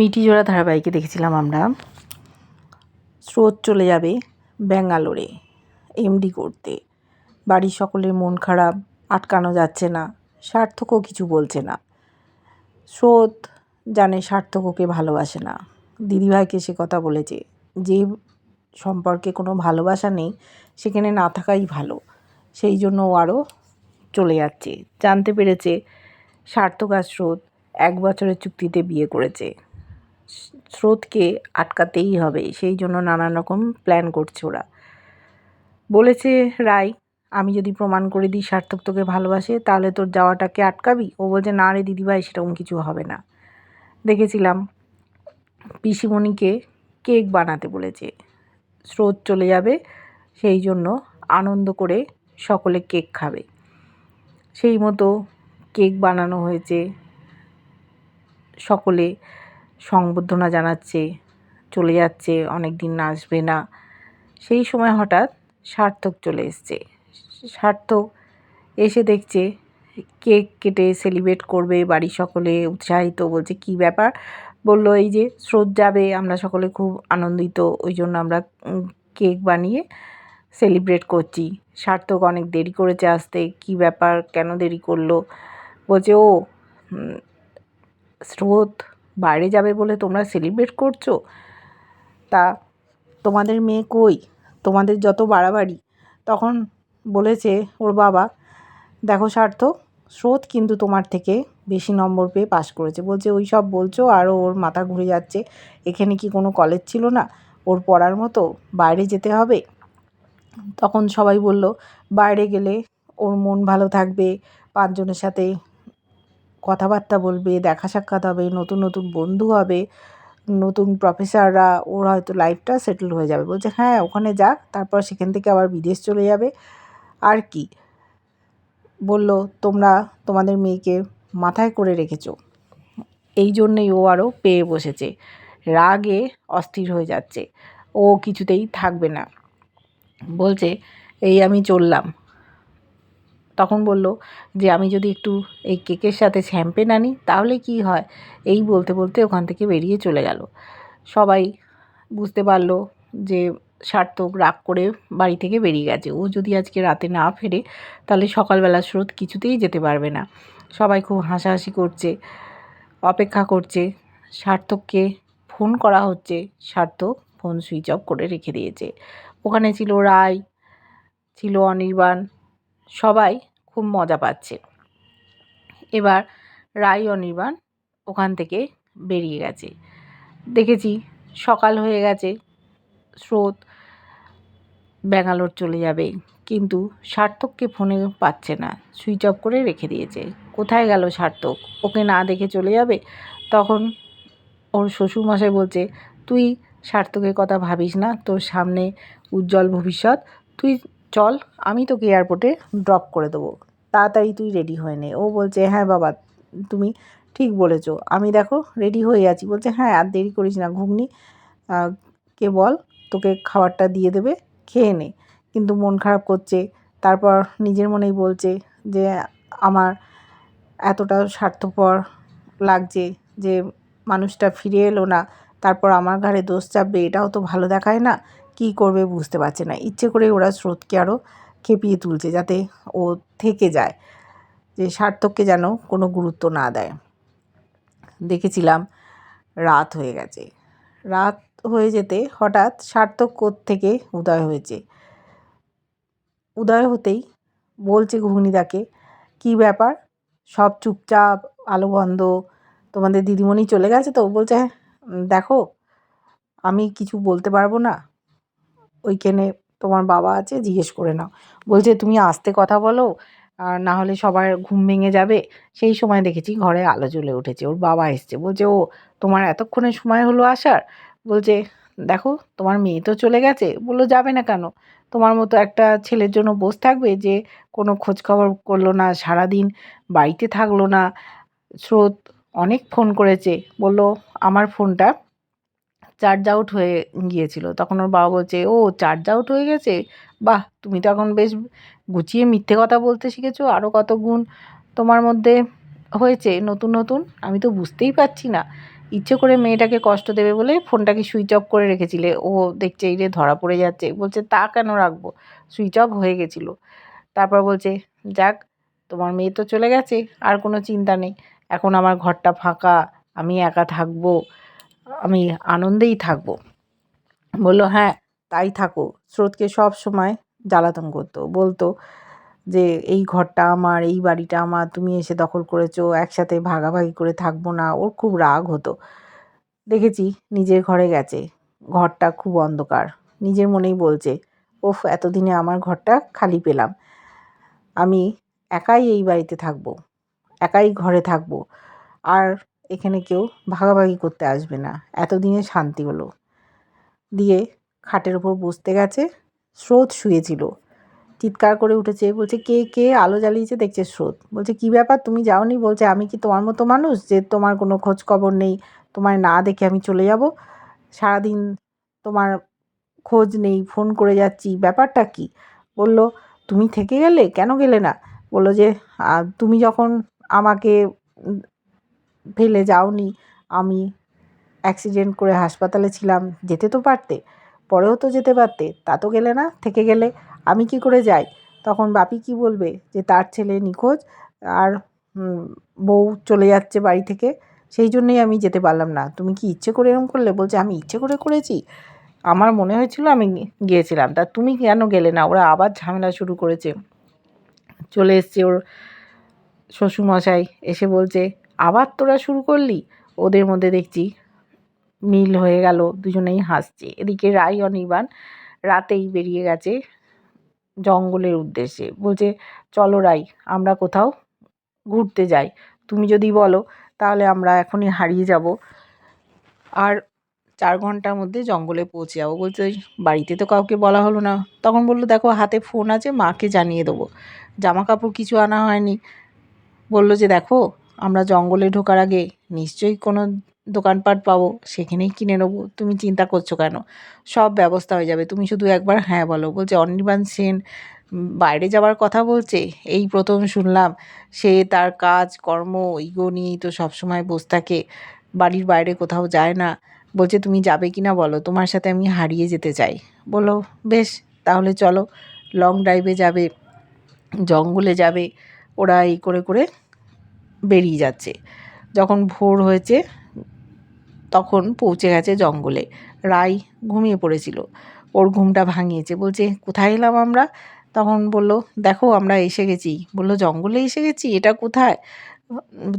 মিটি জোড়া ধারাবাহিকে দেখেছিলাম আমরা। স্রোত চলে যাবে ব্যাঙ্গালোরে, এমডি করতে। বাড়ির সকলের মন খারাপ, আটকানো যাচ্ছে না, সার্থকও কিছু বলছে না। স্রোত জানে সার্থককে ভালোবাসে না। দিদিভাইকে সে কথা বলেছে, যে সম্পর্কে কোনো ভালোবাসা নেই, সেখানে না থাকাই ভালো। সেই জন্য ও আরও চলে যাচ্ছে। জানতে পেরেছে সার্থক আর স্রোত এক বছরের চুক্তিতে বিয়ে করেছে। স্রোতকে আটকাতেই হবে। সেই জন্য নানান রকম প্ল্যান করছে ওরা। বলেছে, রায়, আমি যদি প্রমাণ করে দিই সার্থক তোকে ভালোবাসে, তাহলে তোর যাওয়াটাকে আটকাবি? ও বলছে, না রে দিদিভাই, সেরকম কিছু হবে না। দেখেছিলাম পিসিমণিকে কেক বানাতে বলেছে। স্রোত চলে যাবে, সেই জন্য আনন্দ করে সকলে কেক খাবে। সেই মতো কেক বানানো হয়েছে। সকলে সংবর্ধনা জানাচ্ছে, চলে যাচ্ছে, অনেক দিন আসবে না। সেই সময় হঠাৎ সার্থক চলে এসছে। সার্থক এসে দেখছে কেক কেটে সেলিব্রেট করবে বাড়ির সকলে উৎসাহিত, বলছে, কি ব্যাপার? বলল, এই যে স্রোত যাবে, আমরা সকলে খুব আনন্দিত, ওই জন্য আমরা কেক বানিয়ে সেলিব্রেট করছি। সার্থক অনেক দেরি করেছে আসতে, কি ব্যাপার? কেন দেরি করল? বলছে, ও স্রোত বাইরে যাবে বলে তোমরা সেলিব্রেট করছ? তা তোমাদের মেয়ে কই? তোমাদের যত বাড়াবাড়ি। তখন বলেছে ওর বাবা, দেখো সার্থক স্রোত কিন্তু তোমার থেকে বেশি নম্বর পেয়ে পাশ করেছে। বলছে, ওই সব বলছো আরও ওর মাথা ঘুরে যাচ্ছে। এখানে কি কোনো কলেজ ছিল না? ওর পড়ার মতো বাইরে যেতে হবে? তখন সবাই বলল, বাইরে গেলে ওর মন ভালো থাকবে, পাঁচজনের সাথে কথাবার্তা বলবে, দেখা সাক্ষাৎ হবে, নতুন নতুন বন্ধু হবে, নতুন প্রফেসররা ওর হয়তো লাইফটা সেটেল হয়ে যাবে। বলছে হ্যাঁ ওখানে যাক, তারপর সেখান থেকে আবার বিদেশ চলে যাবে। আর কি? বলল, তোমরা তোমাদের মেয়েকে মাথায় করে রেখেছো। এই জন্যেই ও আরও পেয়ে বসেছে। রাগে অস্থির হয়ে যাচ্ছে। ও কিছুতেই থাকবে না। বলছে, এই আমি চললাম। তখন বলল যে, আমি যদি একটু এই কেকের সাথে শ্যাম্পেন আনি, তাহলে কি হয়? এই বলতে বলতে ওখান থেকে বেরিয়ে চলে গেল। সবাই বুঝতে পারল যে, সার্থক রাগ করে বাড়ি থেকে বেরিয়ে গেছে। ও যদি আজকে রাতে না ফেরে, তাহলে সকালবেলা স্রোত কিছুতেই যেতে পারবে না। সবাই খুব হাসাহাসি করছে, অপেক্ষা করছে। সার্থককে ফোন করা হচ্ছে। সার্থক ফোন সুইচ অফ করে রেখে দিয়েছে। ওখানে ছিল রায়, ছিল অনির্বাণ, সবাই খুব মজা পাচ্ছে। এবার রায় অনির্বাণ ওখান থেকে বেরিয়ে গেছে। দেখেছি সকাল হয়ে গেছে, স্রোত ব্যাঙ্গালোর চলে যাবে, কিন্তু সার্থককে ফোনে পাচ্ছে না, সুইচ অফ করে রেখে দিয়েছে। কোথায় গেল সার্থক? ওকে না দেখে চলে যাবে? তখন ওর শ্বশুরমশাই বলছে, তুই সার্থকের কথা ভাবিস না, তোর সামনে উজ্জ্বল ভবিষ্যৎ, তুই চল, আমি তোকে এয়ারপোর্টে ড্রপ করে দেবো। তাড়াতাড়ি তুই রেডি হয়ে নে। ও বলছে হ্যাঁ বাবা, তুমি ঠিক বলেছ। আমি দেখো রেডি হয়ে আছি। বলছে হ্যাঁ আর দেরি করিস না ঘুগনি। কে বল, তোকে খাবারটা দিয়ে দেবে, খেয়ে নে। কিন্তু মন খারাপ করছে। তারপর নিজের মনেই বলছে যে, আমার এতটা স্বার্থপর লাগছে যে, মানুষটা ফিরে এলো না। তারপর আমার ঘাড়ে দোষ চাপবে, এটাও তো ভালো দেখায় না। কি করবে বুঝতে পারছে না। ইচ্ছে করে ওরা স্রোতকে আরও খেপিয়ে তুলছে যাতে ও থেকে যায়, যে সার্থককে যেন কোনো গুরুত্ব না দেয়। দেখেছিলাম রাত হয়ে গেছে। রাত হয়ে যেতে হঠাৎ সার্থক থেকে উদয় হয়েছে। উদয় হতেই বলছে ঘুগনিদাকে, কী ব্যাপার? সব চুপচাপ, আলো বন্ধ, তোমাদের দিদিমণি চলে গেছে তো? বলছে দেখো, আমি কিছু বলতে পারব না। ওইখানে তোমার বাবা আছে, জিজ্ঞেস করে নাও। বলছে, তুমি আস্তে কথা বলো, আর না হলে সবার ঘুম ভেঙে যাবে। সেই সময় দেখেছি ঘরে আলো জ্বলে উঠেছে, ওর বাবা এসছে। বলছে, ও, তোমার এতক্ষণে সময় হলো আসার? বলছে, দেখো, তোমার মেয়ে তো চলে গেছে। বলল, যাবে না কেন? তোমার মতো একটা ছেলের জন্য বসে থাকবে যে কোনো খোঁজখবর করল না, সারাদিন বাড়িতে থাকল না। স্রোত অনেক ফোন করেছে। বলল, আমার ফোনটা চার্জ আউট হয়ে গিয়েছিল। তখন ওর বাবা বলছে, ও চার্জ আউট হয়ে গেছে? বাহ, তুমি তো এখন বেশ গুছিয়ে মিথ্যে কথা বলতে শিখেছো। আরও কত গুণ তোমার মধ্যে হয়েছে? নতুন নতুন? আমি তো বুঝতেই পারছি না। ইচ্ছে করে মেয়েটাকে কষ্ট দেবে বলে ফোনটাকে সুইচ অফ করে রেখেছিলে। ও দেখছে, এই রে ধরা পড়ে যাচ্ছে। বলছে, তা কেন রাখব? সুইচ অফ হয়ে গেছিল। তারপর বলছে, যাক, তোমার মেয়ে তো চলে গেছে, আর কোনো চিন্তা নেই। এখন আমার ঘরটা ফাঁকা, আমি একা থাকব। আমি আনন্দেই থাকব। বলল হ্যাঁ তাই থাকো। স্রোতকে সব সময় জ্বালাতন করতো। বলতো যে, এই ঘরটা আমার, এই বাড়িটা আমার, তুমি এসে দখল করেছ, একসাথে ভাগাভাগি করে থাকব না। ওর খুব রাগ হতো। দেখেছি নিজের ঘরে গেছে। ঘরটা খুব অন্ধকার। নিজের মনেই বলছে, ওফ, এতদিনে আমার ঘরটা খালি পেলাম। আমি একাই এই বাড়িতে থাকব, একাই ঘরে থাকব। আর এখানে কেউ ভাগাভাগি করতে আসবে না। এতদিনে শান্তি হলো। দিয়ে খাটের ওপর বসতে গেছে, স্রোত শুয়েছিল। চিৎকার করে উঠেছে, বলছে, কে কে আলো জ্বালিয়েছে? দেখছে স্রোত। বলছে, কি ব্যাপার? তুমি যাওনি? বলছে, আমি কি তোমার মতো মানুষ যে তোমার কোনো খোঁজ খবর নেই? তোমায় না দেখে আমি চলে যাব? সারাদিন তোমার খোঁজ নেই, ফোন করে যাচ্ছি, ব্যাপারটা কি? বলল, তুমি থেকে গেলে? কেন গেলে না? বলল যে তুমি যখন আমাকে ফেলে যাওনি। আমি অ্যাক্সিডেন্ট করে হাসপাতালে ছিলাম, যেতে তো পারতে, পরেও তো যেতে পারতে, তা তো গেলে না, থেকে গেলে। আমি কি করে যাই? তখন বাপি কি বলবে? যে তার ছেলে নিখোঁজ, আর বউ চলে যাচ্ছে বাড়ি থেকে, সেই জন্যই আমি যেতে পারলাম না। তুমি কি ইচ্ছে করে এরকম করলে? বলছে, আমি ইচ্ছে করে করেছি। আমার মনে হয়েছিল আমি গিয়েছিলাম। তা তুমি কেন গেলে না? ওরা আবার ঝামেলা শুরু করেছে। চলে এসছে ওর শ্বশুরমশাই, এসে বলছে আবার তোরা শুরু করলি? ওদের মধ্যে দেখছি মিল হয়ে গেল, দুজনেই হাসছে। এদিকে রাই অনির্বাণ রাতেই বেরিয়ে গেছে জঙ্গলের উদ্দেশ্যে। বলছে, চলো রাই আমরা কোথাও ঘুরতে যাই। তুমি যদি বলো, তাহলে আমরা এখনই হারিয়ে যাব। আর চার ঘণ্টার মধ্যে জঙ্গলে পৌঁছে যাব। বলছে বাড়িতে তো কাউকে বলা হলো না। তখন বলল, দেখো, হাতে ফোন আছে, মাকে জানিয়ে দেবো। জামা কাপড় কিছু আনা হয়নি। বলল যে, দেখো আমরা জঙ্গলে ঢোকার আগে নিশ্চয়ই কোনো দোকানপাট পাবো, সেখানেই কিনে নেব। তুমি চিন্তা করছ কেন? সব ব্যবস্থা হয়ে যাবে। তুমি শুধু একবার হ্যাঁ বলো। বলছে, অনির্বাণ সেন বাইরে যাওয়ার কথা বলছে? এই প্রথম শুনলাম, সে তার কাজ, কর্ম ইগো নিয়েই তো সবসময় বসে থাকে। বাড়ির বাইরে কোথাও যায় না। বলছে, তুমি যাবে কি না বলো? তোমার সাথে আমি হারিয়ে যেতে চাই। বলো বেশ, তাহলে চলো। লং ড্রাইভে যাবে, জঙ্গলে যাবে। ওরা এই করে করে বেরিয়ে যাচ্ছে। যখন ভোর হয়েছে, তখন পৌঁছে গেছে জঙ্গলে। রাই ঘুমিয়ে পড়েছিল। ওর ঘুমটা ভাঙিয়েছে। বলছে, কোথায় এলাম আমরা? তখন বলল, দেখো, আমরা এসে গেছি। বলল, জঙ্গলে এসে গেছি? এটা কোথায়?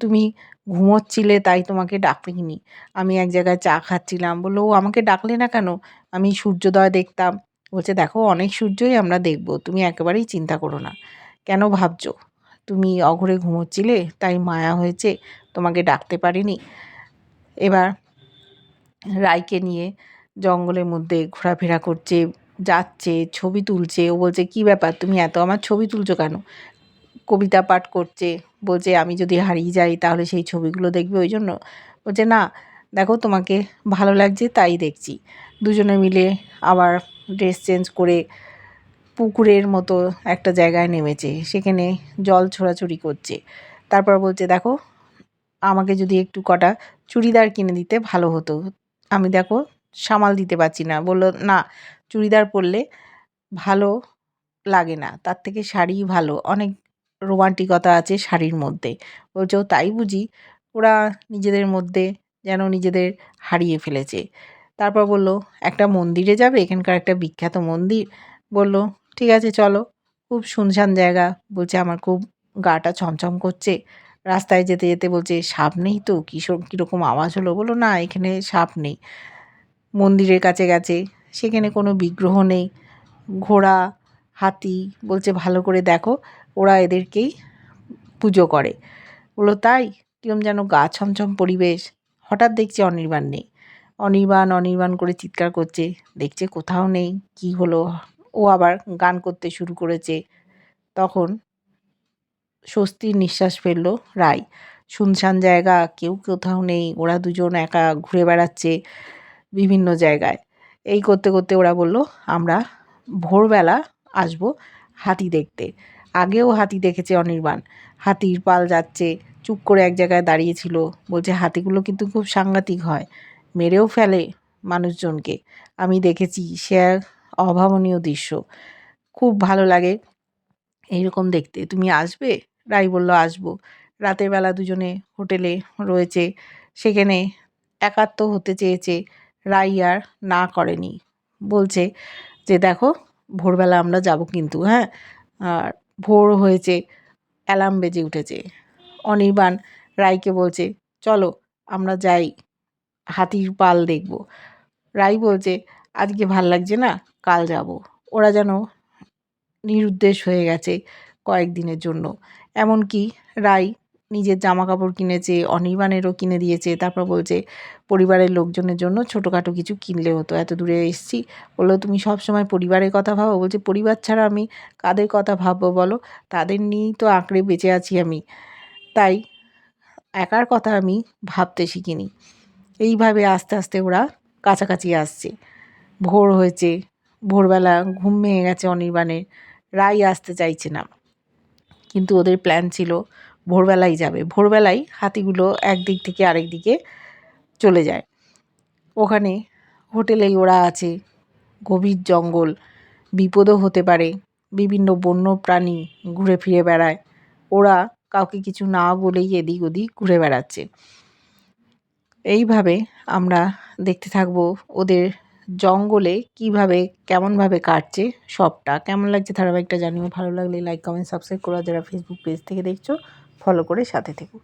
তুমি ঘুমোচ্ছিলে, তাই তোমাকে ডাকিনি। আমি এক জায়গায় চা খাচ্ছিলাম। বলল, ও আমাকে ডাকলে না কেন? আমি সূর্যোদয় দেখতাম। বলছে, দেখো, অনেক সূর্যই আমরা দেখব। তুমি একেবারেই চিন্তা করো না। কেন ভাবছ? তুমি অঘরে ঘুমোচ্ছিলে, তাই মায়া হয়েছে, তোমাকে ডাকতে পারিনি। এবার রায়কে নিয়ে জঙ্গলের মধ্যে ঘোরাফেরা করছে, যাচ্ছে, ছবি তুলছে। ও বলছে, কী ব্যাপার? তুমি এত আমার ছবি তুলছো কেন? কবিতা পাঠ করছে, বলছে, আমি যদি হারিয়ে যাই, তাহলে সেই ছবিগুলো দেখবে ওই জন্য। বলছে, না, দেখো, তোমাকে ভালো লাগছে, তাই দেখছি। দুজনে মিলে আবার ড্রেস চেঞ্জ করে পুকুরের মতো একটা জায়গায় নেমেছে, সেখানে জল ছোড়াছুড়ি করছে। তারপর বলছে, দেখো, আমাকে যদি একটু কটা চুড়িদার কিনে দিতে ভালো হতো। আমি দেখো সামাল দিতে পারছি না। বলল, না, চুড়িদার পরলে ভালো লাগে না। তার থেকে শাড়িই ভালো। অনেক রোমান্টিকতা আছে শাড়ির মধ্যে। বলছে, ও তাই বুঝি? ওরা নিজেদের মধ্যে যেন নিজেদের হারিয়ে ফেলেছে। তারপর বলল, একটা মন্দিরে যাবে? এখানকার একটা বিখ্যাত মন্দির? বলল ঠিক আছে, চলো। খুব শুনশান জায়গা, বলছে আমার খুব গাটা ছমছম করছে। রাস্তায় যেতে যেতে বলছে, সাপ নেই তো? কিসব কীরকম আওয়াজ হলো? বলো না, এখানে সাপ নেই। মন্দিরের কাছে গেছে। সেখানে কোনো বিগ্রহ নেই। ঘোড়া, হাতি, বলছে ভালো করে দেখো, ওরা এদেরকেই পুজো করে। বলল তাই? কিরম যেন গা ছমছম পরিবেশ। হঠাৎ দেখছি অনির্বাণ নেই। অনির্বাণ অনির্বাণ করে চিৎকার করছে। দেখছে কোথাও নেই। কি হলো? ও আবার গান করতে শুরু করেছে। তখন স্বস্তির নিঃশ্বাস ফেলল রাই। শুনশান জায়গা, কেউ কোথাও নেই, ওরা দুজন একা ঘুরে বেড়াচ্ছে বিভিন্ন জায়গায়। এই করতে করতে ওরা বলল, আমরা ভোরবেলা আসব হাতি দেখতে। আগেও হাতি দেখেছে অনির্বাণ। হাতির পাল যাচ্ছে, চুপ করে এক জায়গায় দাঁড়িয়েছিল বলছে, হাতিগুলো কিন্তু খুব সাংঘাতিক হয়, মেরেও ফেলে মানুষজনকে। আমি দেখেছি, সে অভাবনীয় দৃশ্য। খুব ভালো লাগে এইরকম দেখতে। তুমি আসবে? রাই বলল, আসব। রাতের বেলা দুজনে হোটেলে রয়েছে। সেখানে একাত্ম হতে চেয়েছে রাই আর না করেনি। বলছে যে, দেখো, ভোরবেলা আমরা যাব কিন্তু হ্যাঁ? আর ভোর হয়েছে, অ্যালার্ম বেজে উঠেছে। অনির্বাণ রাইকে বলছে, চলো, আমরা যাই, হাতির পাল দেখব। রাই বলছে আজকে ভালো লাগছে না, কাল যাব। ওরা যেন নিরুদ্দেশ হয়ে গেছে কয়েকদিনের জন্য। এমনকি রাই নিজের জামা কাপড় কিনেছে, অনির্বাণেরও কিনে দিয়েছে, তারপর বলছে, পরিবারের লোকজনের জন্য ছোটোখাটো কিছু কিনলে হতো, এত দূরে এসছি। বলল, তুমি সব সময় পরিবারের কথা ভাবো? বলছে, পরিবার ছাড়া আমি কাদের কথা ভাববো বলো? তাদের নিয়েই তো আঁকড়ে বেঁচে আছি আমি। তাই একার কথা আমি ভাবতে শিখিনি। এইভাবে আস্তে আস্তে ওরা কাছাকাছি আসছে। ভোর হয়েছে। ভোরবেলা ঘুম ভেঙে গেছে অনির্বাণের। রাই আসতে চাইছে না। কিন্তু ওদের প্ল্যান ছিল ভোরবেলাই যাবে। ভোরবেলায় হাতিগুলো একদিক থেকে আরেক দিকে চলে যায়। ওখানে হোটেলেই ওরা আছে। গভীর জঙ্গল। বিপদও হতে পারে। বিভিন্ন বন্য প্রাণী ঘুরে ফিরে বেড়ায়। ওরা কাউকে কিছু না বলেই এদিক ওদিক ঘুরে বেড়াচ্ছে। এইভাবে আমরা দেখতে থাকব ওদের জঙ্গলে কীভাবে, কেমনভাবে কাটছে সবটা, কেমন লাগছে ধারাবাহিকটা জানিও, ভালো লাগলে লাইক কমেন্ট সাবস্ক্রাইব করো যারা ফেসবুক পেজ থেকে দেখছ ফলো করে সাথে থেকো।